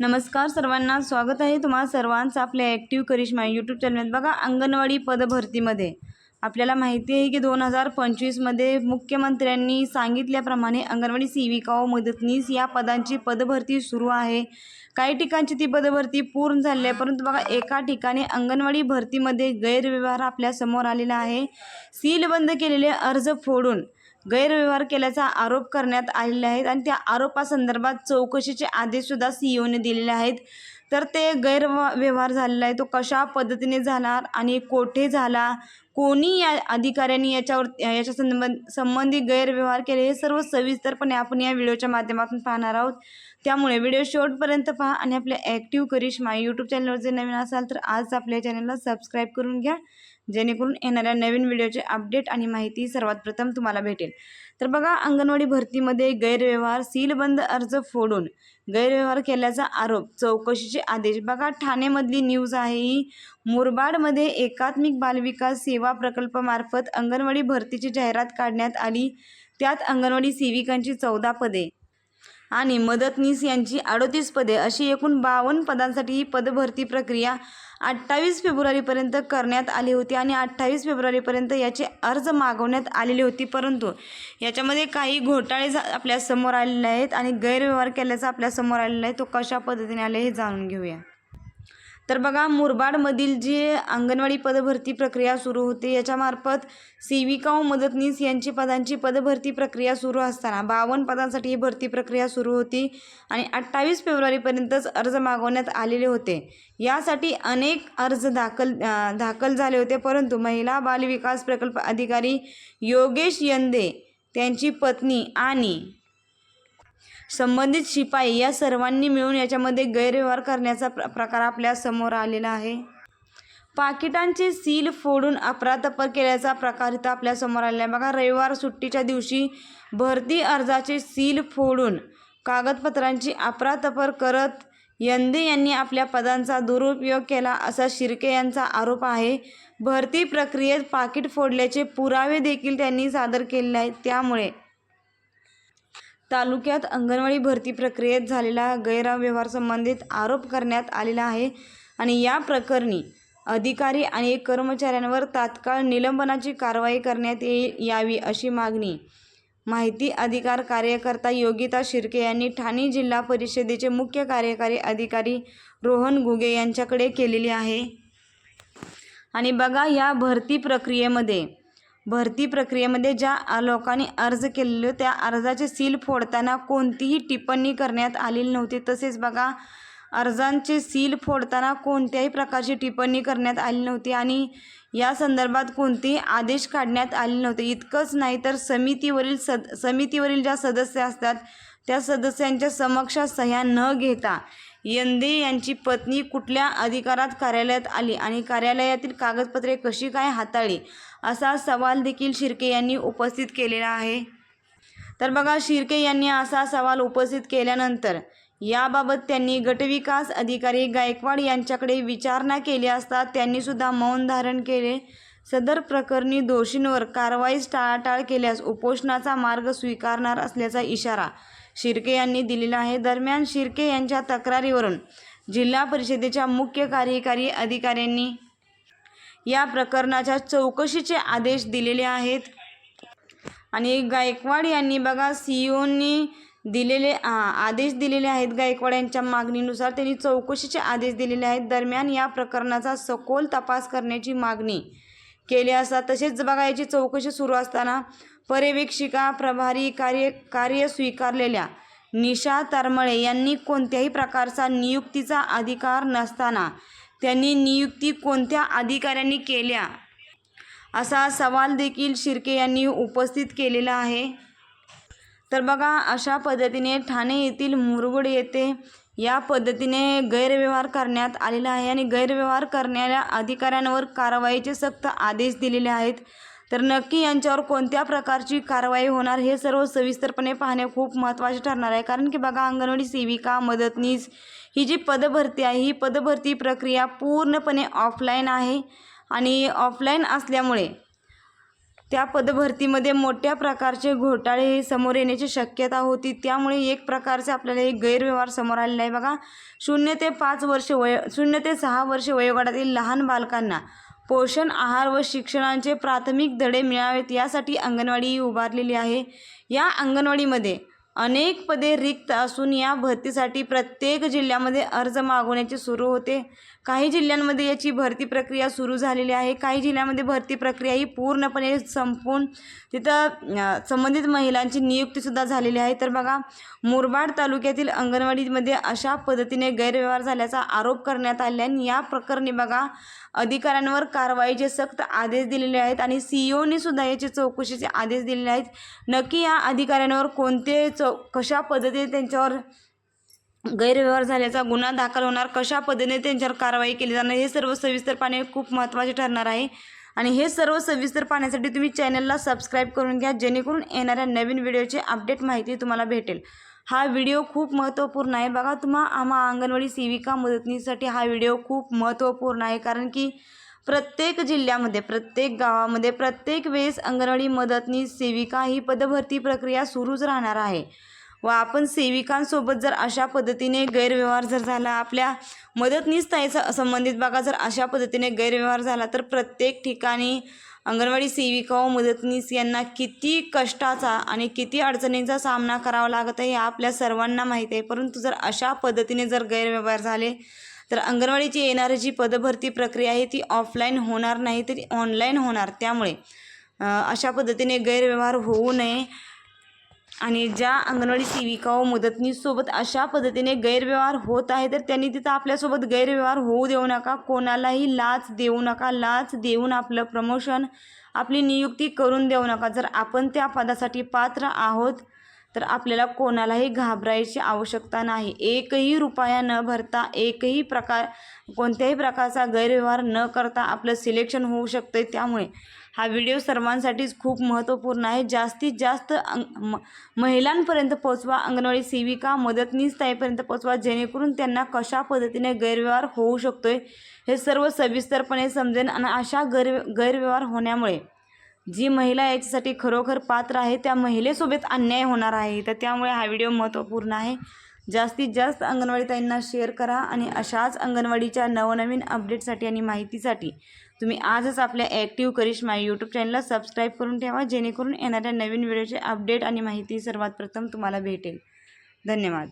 नमस्कार सर्वांना स्वागत आहे तुम्हा सर्वांचं आपल्या ॲक्टिव्ह करिश्मा यूट्यूब चॅनल बघा अंगणवाडी पदभरतीमध्ये आपल्याला माहिती आहे की दोन हजार पंचवीसमध्ये मुख्यमंत्र्यांनी सांगितल्याप्रमाणे अंगणवाडी सेविका व मदतनीस या पदांची पदभरती सुरू आहे. काही ठिकाणची ती पदभरती पूर्ण झाली आहे परंतु बघा एका ठिकाणी अंगणवाडी भरतीमध्ये गैरव्यवहार आपल्यासमोर आलेला आहे. सीलबंद केलेले अर्ज फोडून गैरव्यवहार केल्याचा आरोप करण्यात आलेले आहेत आणि त्या आरोपासंदर्भात चौकशीचे आदेशसुद्धा सी ईओने दिलेले आहेत. तर ते गैरव्यवहार व्यवहार झालेला आहे. तो कशा पद्धतीने झाला आणि कोठे झाला? कोणी या अधिकाऱ्यांनी याच्यावर याच्या संबंध संबंधी गैरव्यवहार केले? हे सर्व सविस्तरपणे आपण या व्हिडिओच्या माध्यमातून पाहणार आहोत. त्यामुळे व्हिडिओ शेवटपर्यंत पहा आणि आपल्या ॲक्टिव्ह करिश्मा यूट्यूब चॅनलवर जर नवीन असाल तर आज आपल्या चॅनलला सबस्क्राईब करून घ्या. जेणेकरून येणाऱ्या नवीन व्हिडिओचे अपडेट आणि माहिती सर्वात प्रथम तुम्हाला भेटेल. तर बघा अंगणवाडी भरतीमध्ये गैरव्यवहार सीलबंद अर्ज फोडून गैरव्यवहार केल्याचा आरोप. चौकशीचे आदेश. बघा ठाणेमधली न्यूज आहे ही. मुरबाडमध्ये एकात्मिक बालविकास सेवा प्रकल्पामार्फत अंगणवाडी भरतीची जाहिरात काढण्यात आली. त्यात अंगणवाडी सेविकांची चौदा पदे आणि मदतनीस यांची अडोतीस पदे अशी एकूण बावन्न पदांसाठी ही पदभरती प्रक्रिया अठ्ठावीस फेब्रुवारीपर्यंत करण्यात आली होती आणि अठ्ठावीस फेब्रुवारीपर्यंत याचे अर्ज मागवण्यात आलेले होती. परंतु याच्यामध्ये काही घोटाळे जा आलेले आहेत आणि गैरव्यवहार केल्याचा आपल्यासमोर आलेला आहे. तो कशा पद्धतीने आले हे जाणून घेऊया. तर बघा मुरबाडमधील जी अंगणवाडी पदभरती प्रक्रिया सुरू होते याच्यामार्फत सेविका व मदतनीस यांची पदांची पदभरती प्रक्रिया सुरू असताना बावन्न पदांसाठी ही भरती प्रक्रिया सुरू होती आणि अठ्ठावीस फेब्रुवारीपर्यंतच अर्ज मागवण्यात आलेले होते. यासाठी अनेक अर्ज दाखल दाखल झाले होते परंतु महिला बालविकास प्रकल्प अधिकारी योगेश यंदे त्यांची पत्नी आणि संबंधित शिपाई या सर्वांनी मिळून याच्यामध्ये गैरव्यवहार करण्याचा प्र प्रकार आपल्यासमोर आलेला आहे. पाकिटांचे सील फोडून अपरातपर केल्याचा प्रकार इथं आपल्यासमोर आलेला आहे. बघा रविवार सुट्टीच्या दिवशी भरती अर्जाचे सील फोडून कागदपत्रांची अपरातपर करत यंदे यांनी आपल्या पदांचा दुरुपयोग केला असा शिर्के यांचा आरोप आहे. भरती प्रक्रियेत पाकिट फोडल्याचे पुरावे देखील त्यांनी सादर केलेले आहेत. त्यामुळे तालुक्यात अंगणवाडी भरती प्रक्रियेत झालेला गैरव्यवहार संबंधित आरोप करण्यात आलेला आहे आणि या प्रकरणी अधिकारी आणि कर्मचाऱ्यांवर तात्काळ निलंबनाची कारवाई करण्यात ये यावी अशी मागणी. माहिती अधिकार कार्यकर्ता योगिता शिर्के यांनी ठाणे जिल्हा परिषदेचे मुख्य कार्यकारी अधिकारी रोहन घुगे यांच्याकडे केलेली आहे. आणि बघा या भरती प्रक्रियेमध्ये भरती प्रक्रियेमध्ये ज्या लोकांनी अर्ज केलेले त्या अर्जाचे सील फोडताना कोणतीही टिप्पणी करण्यात आलेली नव्हती. तसेच बघा अर्जांचे सील फोडताना कोणत्याही प्रकारची टिप्पणी करण्यात आली नव्हती आणि या संदर्भात कोणतेही आदेश काढण्यात आले नव्हते. इतकंच नाही तर समितीवरील सद समितीवरील ज्या सदस्य असतात त्या सदस्यांच्या समक्ष सह्या न घेता यंदे यांची पत्नी कुठल्या अधिकारात कार्यालयात आली आणि कार्यालयातील कागदपत्रे कशी काय हाताळली? असा सवाल देखील शिर्के यांनी उपस्थित केलेला आहे. तर बघा शिर्के यांनी असा सवाल उपस्थित केल्यानंतर याबाबत त्यांनी गटविकास अधिकारी गायकवाड यांच्याकडे विचारणा केली असता त्यांनीसुद्धा मौन धारण केले. सदर प्रकरणी दोषींवर कारवाईस टाळाटाळ केल्यास उपोषणाचा मार्ग स्वीकारणार असल्याचा इशारा शिर्के यांनी दिलेला आहे. दरम्यान शिर्के यांच्या तक्रारीवरून जिल्हा परिषदेच्या मुख्य कार्यकारी अधिकाऱ्यांनी या प्रकरणाच्या चौकशीचे आदेश दिलेले आहेत. आणि गायकवाड यांनी बघा सी ओनी दिलेले आदेश दिलेले आहेत. गायकवाड यांच्या मागणीनुसार त्यांनी चौकशीचे आदेश दिलेले आहेत. दरम्यान या प्रकरणाचा सखोल तपास करण्याची मागणी केली असता तसेच बघा याची चौकशी सुरू असताना पर्यवेक्षिका प्रभारी कार्य कार्य स्वीकारलेल्या निशा तरमळे यांनी कोणत्याही प्रकारचा नियुक्तीचा अधिकार नसताना त्यांनी नियुक्ती कोणत्या अधिकाऱ्यांनी केल्या? असा सवाल देखील शिर्के यांनी उपस्थित केलेला आहे. तर बघा अशा पद्धतीने ठाणे येथील मुरगुड येथे या पद्धतीने गैरव्यवहार करण्यात आलेला आहे आणि गैरव्यवहार करणाऱ्या अधिकाऱ्यांवर कारवाईचे सक्त आदेश दिलेले आहेत. तर नक्की यांच्यावर कोणत्या प्रकारची कारवाई होणार हे सर्व सविस्तरपणे पाहणे खूप महत्त्वाचे ठरणार आहे. कारण की बघा अंगणवाडी सेविका मदतनीस ही जी पदभरती आहे ही पदभरती प्रक्रिया पूर्णपणे ऑफलाईन आहे आणि ऑफलाईन असल्यामुळे त्या पदभरतीमध्ये मोठ्या प्रकारचे घोटाळे हे समोर येण्याची शक्यता होती. त्यामुळे एक प्रकारचे आपल्याला एक गैरव्यवहार समोर आलेला आहे. बघा शून्य ते पाच वर्ष वय शून्य ते सहा वर्ष वयोगटातील लहान बालकांना पोषण आहार व शिक्षणाचे प्राथमिक धडे मिळावेत यासाठी अंगणवाडी ही उभारलेली आहे. या अंगणवाडीमध्ये अनेक पदे रिक्त असून या भरतीसाठी प्रत्येक जिल्ह्यामध्ये अर्ज मागवण्याचे सुरू होते. काही जिल्ह्यांमध्ये याची भरती प्रक्रिया सुरू झालेली आहे. काही जिल्ह्यामध्ये भरती प्रक्रिया ही पूर्णपणे संपून तिथं संबंधित महिलांची नियुक्तीसुद्धा झालेली आहे. तर बघा मुरबाड तालुक्यातील अंगणवाडीमध्ये अशा पद्धतीने गैरव्यवहार झाल्याचा आरोप करण्यात आल्याने आणि या प्रकरणी बघा अधिकाऱ्यांवर कारवाईचे सक्त आदेश दिलेले आहेत आणि सी ईओनी सुद्धा याचे चौकशीचे आदेश दिलेले आहेत. नक्की या अधिकाऱ्यांवर कोणते चौ कशा पद्धतीने त्यांच्यावर गैरव्यवहार झाल्याचा गुन्हा दाखल होणार. कशा पद्धतीने त्यांच्यावर कारवाई केली जाणार हे सर्व सविस्तर पाहणे खूप महत्त्वाचे ठरणार आहे. आणि हे सर्व सविस्तर पाहण्यासाठी तुम्ही चॅनलला सबस्क्राईब करून घ्या जेणेकरून येणाऱ्या नवीन व्हिडिओची अपडेट माहिती तुम्हाला भेटेल. हा व्हिडिओ खूप महत्त्वपूर्ण आहे. बघा तुम्हा आम्हा अंगणवाडी सेविका मदतनीसाठी हा व्हिडिओ खूप महत्त्वपूर्ण आहे. कारण की प्रत्येक जिल्ह्यामध्ये प्रत्येक गावामध्ये प्रत्येक वेळेस अंगणवाडी मदतनीस सेविका ही पदभरती प्रक्रिया सुरूच राहणार आहे. व आपण सेविकांसोबत जर अशा पद्धतीने गैरव्यवहार जर झाला आपल्या मदतनीसताईचा संबंधित बघा जर अशा पद्धतीने गैरव्यवहार झाला तर प्रत्येक ठिकाणी अंगणवाडी सेविका व मदतनीस यांना किती कष्टाचा आणि किती अडचणींचा सामना करावा लागत आहे हे आपल्या सर्वांना माहीत आहे. परंतु जर अशा पद्धतीने जर गैरव्यवहार झाले तर अंगणवाडीची येणारी जी पदभरती प्रक्रिया आहे ती ऑफलाईन होणार नाही तरी ऑनलाईन होणार. त्यामुळे अशा पद्धतीने गैरव्यवहार होऊ नये. आणि ज्या अंगणवाडी सेविका व मदतनीसोबत अशा पद्धतीने गैरव्यवहार होत आहे तर त्यांनी तिथं आपल्यासोबत गैरव्यवहार होऊ देऊ नका कोणालाही लाच देऊ नका लाच देऊन आपलं प्रमोशन आपली नियुक्ती करून देऊ नका. जर आपण त्या पदासाठी पात्र आहोत तर आपल्याला कोणालाही घाबरायची आवश्यकता नाही. एकही रुपया न भरता एकही प्रकार कोणत्याही प्रकारचा गैरव्यवहार न करता आपलं सिलेक्शन होऊ शकतं त्यामुळे हा व्हिडिओ सर्वांसाठीच खूप महत्त्वपूर्ण आहे. जास्तीत जास्त अंग म महिलांपर्यंत पोचवा अंगणवाडी सेविका मदतनीस ताईपर्यंत पोचवा जेणेकरून त्यांना कशा पद्धतीने गैरव्यवहार होऊ शकतोय हे सर्व सविस्तरपणे समजेल आणि अशा गैर गैरव्यवहार होण्यामुळे जी महिला याच्यासाठी खरोखर पात्र आहे त्या महिलेसोबत अन्याय होणार आहे. तर त्यामुळे हा व्हिडिओ महत्त्वपूर्ण आहे. जास्तीत जास्त अंगणवाडी ताईंना शेअर करा आणि अशाच अंगणवाडीच्या नवनवीन अपडेटसाठी आणि माहितीसाठी तुम्ही आजच आपल्या ॲक्टिव्ह करिश्मा यूट्यूब चॅनलला सबस्क्राईब करून ठेवा जेणेकरून येणाऱ्या नवीन व्हिडिओचे अपडेट आणि माहिती सर्वात प्रथम तुम्हाला भेटेल. धन्यवाद.